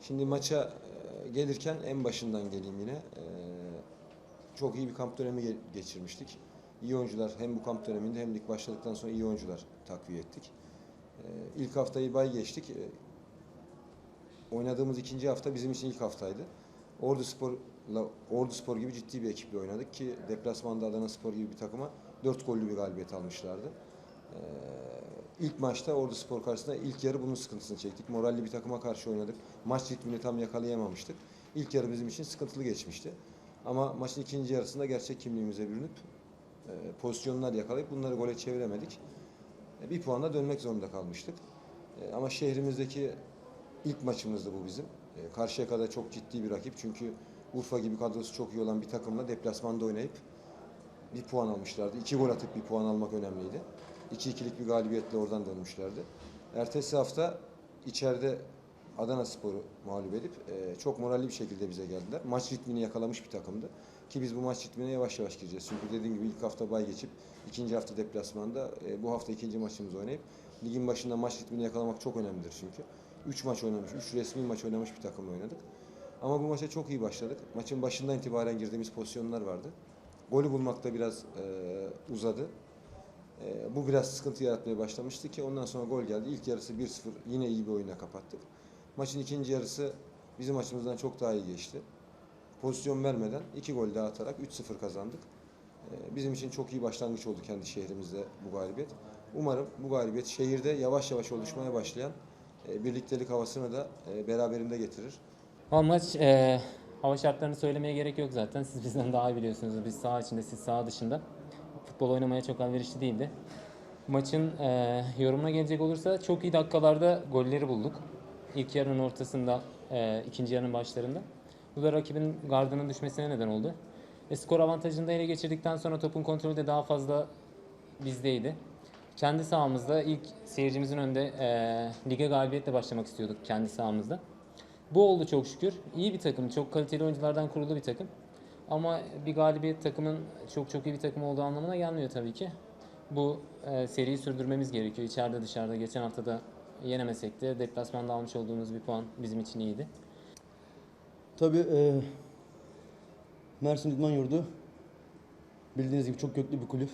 Şimdi maça e, gelirken en başından geleyim yine. E, Çok iyi bir kamp dönemi ge- geçirmiştik. İyi oyuncular hem bu kamp döneminde hem lig başladıktan sonra iyi oyuncular takviye ettik. E, İlk haftayı bay geçtik. Oynadığımız ikinci hafta bizim için ilk haftaydı. Ordu Spor'la Ordu Spor gibi ciddi bir ekiple oynadık ki deplasmanda Adana Spor gibi bir takıma 4 gollü bir galibiyet almışlardı. Ee, ilk maçta Ordu Spor karşısında ilk yarı bunun sıkıntısını çektik. Moralli bir takıma karşı oynadık. Maç ritmini tam yakalayamamıştık. İlk yarı bizim için sıkıntılı geçmişti. Ama maçın ikinci yarısında gerçek kimliğimize bürünüp e, pozisyonlar yakalayıp bunları gole çeviremedik. E, bir puanla dönmek zorunda kalmıştık. E, ama şehrimizdeki ilk maçımızdı bu bizim. E, Karşıyaka'da çok ciddi bir rakip. Çünkü Urfa gibi kadrosu çok iyi olan bir takımla deplasmanda oynayıp bir puan almışlardı. İki gol atıp bir puan almak önemliydi. 2-2'lik bir galibiyetle oradan dönmüşlerdi. Ertesi hafta içeride Adana Spor'u mağlup edip e, çok moralli bir şekilde bize geldiler. Maç ritmini yakalamış bir takımdı. Ki biz bu maç ritmine yavaş yavaş gireceğiz. Çünkü dediğim gibi ilk hafta bay geçip ikinci hafta deplasmanda e, bu hafta ikinci maçımızı oynayıp ligin başında maç ritmini yakalamak çok önemlidir çünkü. Üç maç oynamış, üç resmi maç oynamış bir takımla oynadık. Ama bu maça çok iyi başladık. Maçın başından itibaren girdiğimiz pozisyonlar vardı. Golü bulmakta biraz e, uzadı. E, bu biraz sıkıntı yaratmaya başlamıştı ki ondan sonra gol geldi. İlk yarısı 1-0 yine iyi bir oyuna kapattık. Maçın ikinci yarısı bizim açımızdan çok daha iyi geçti. Pozisyon vermeden iki gol daha atarak 3-0 kazandık. E, bizim için çok iyi başlangıç oldu kendi şehrimizde bu galibiyet. Umarım bu galibiyet şehirde yavaş yavaş oluşmaya başlayan e, birliktelik havasını da e, beraberinde getirir. Ama maç e, hava şartlarını söylemeye gerek yok zaten. Siz bizden daha iyi biliyorsunuz. Biz saha içinde, siz saha dışında. Futbol oynamaya çok elverişli değildi. Maçın e, yorumuna gelecek olursa çok iyi dakikalarda golleri bulduk. İlk yarının ortasında, e, ikinci yarının başlarında. Bu da rakibin gardının düşmesine neden oldu. E, skor avantajını da ele geçirdikten sonra topun kontrolü de daha fazla bizdeydi. Kendi sahamızda ilk seyircimizin önünde e, lige galibiyetle başlamak istiyorduk kendi sahamızda. Bu oldu çok şükür. İyi bir takım, çok kaliteli oyunculardan kurulu bir takım. Ama bir galibiyet takımın çok çok iyi bir takım olduğu anlamına gelmiyor tabii ki. Bu e, seriyi sürdürmemiz gerekiyor. İçeride dışarıda geçen haftada yenemesek de deplasmanda almış olduğumuz bir puan bizim için iyiydi. Tabii e, Mersin İdman Yurdu bildiğiniz gibi çok köklü bir kulüp.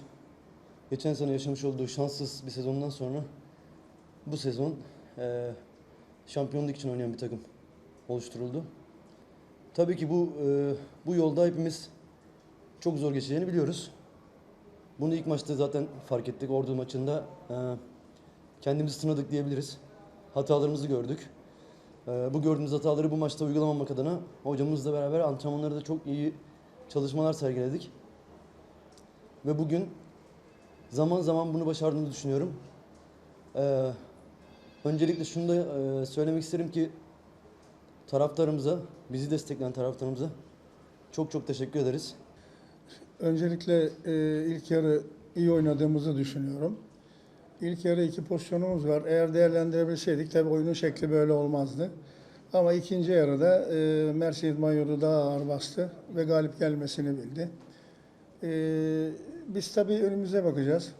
Geçen sene yaşamış olduğu şanssız bir sezondan sonra bu sezon e, şampiyonluk için oynayan bir takım oluşturuldu. Tabii ki bu e, bu yolda hepimiz çok zor geçeceğini biliyoruz. Bunu ilk maçta zaten fark ettik. Ordu maçında e, kendimizi sınadık diyebiliriz. Hatalarımızı gördük. Ee, Bu gördüğümüz hataları bu maçta uygulamamak adına hocamızla beraber antrenmanlarda da çok iyi çalışmalar sergiledik. Ve bugün zaman zaman bunu başardığımızı düşünüyorum. Ee, öncelikle şunu da e, söylemek isterim ki taraftarımıza, bizi destekleyen taraftarımıza çok çok teşekkür ederiz. Öncelikle e, ilk yarı iyi oynadığımızı düşünüyorum. İlk yarı iki pozisyonumuz var. Eğer değerlendirebilseydik tabii oyunun şekli böyle olmazdı. Ama ikinci yarıda e, Mersin İdman Yurdu daha ağır bastı ve galip gelmesini bildi. E, biz tabii önümüze bakacağız.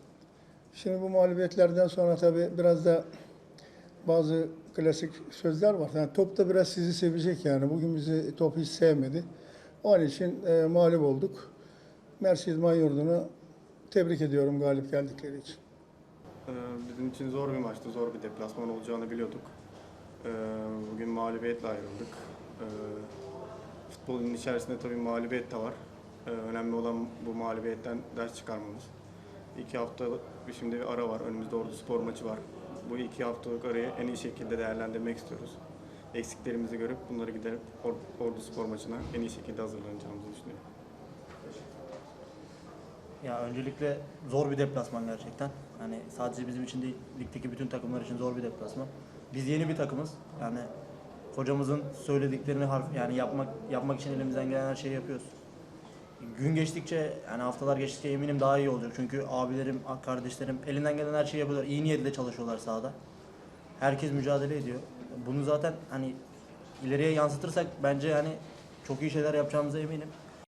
Şimdi bu mağlubiyetlerden sonra tabii biraz da bazı klasik sözler var. Yani top da biraz sizi sevecek yani. Bugün bizi top hiç sevmedi. Onun için e, mağlup olduk. Mersin İdman Yurdu'nu tebrik ediyorum galip geldikleri için. Ee, Bizim için zor bir maçtı, zor bir deplasman olacağını biliyorduk. Ee, Bugün mağlubiyetle ayrıldık. Ee, Futbolun içerisinde tabii mağlubiyet de var. Ee, Önemli olan bu mağlubiyetten ders çıkarmamız. İki bir şimdi bir ara var. Önümüzde Ordu Spor maçı var. Bu iki haftalık arayı en iyi şekilde değerlendirmek istiyoruz. Eksiklerimizi görüp bunları giderip Or- Ordu Spor maçına en iyi şekilde hazırlanacağımızı düşünüyorum. Ya öncelikle zor bir deplasman gerçekten. Hani sadece bizim için değil, ligdeki bütün takımlar için zor bir deplasman. Biz yeni bir takımız. Yani hocamızın söylediklerini harf yani yapmak yapmak için elimizden gelen her şeyi yapıyoruz. Gün geçtikçe yani haftalar geçtikçe eminim daha iyi olacak. Çünkü abilerim, kardeşlerim elinden gelen her şeyi yapıyorlar. İyi niyetle çalışıyorlar sahada. Herkes mücadele ediyor. Bunu zaten hani ileriye yansıtırsak bence yani çok iyi şeyler yapacağımıza eminim.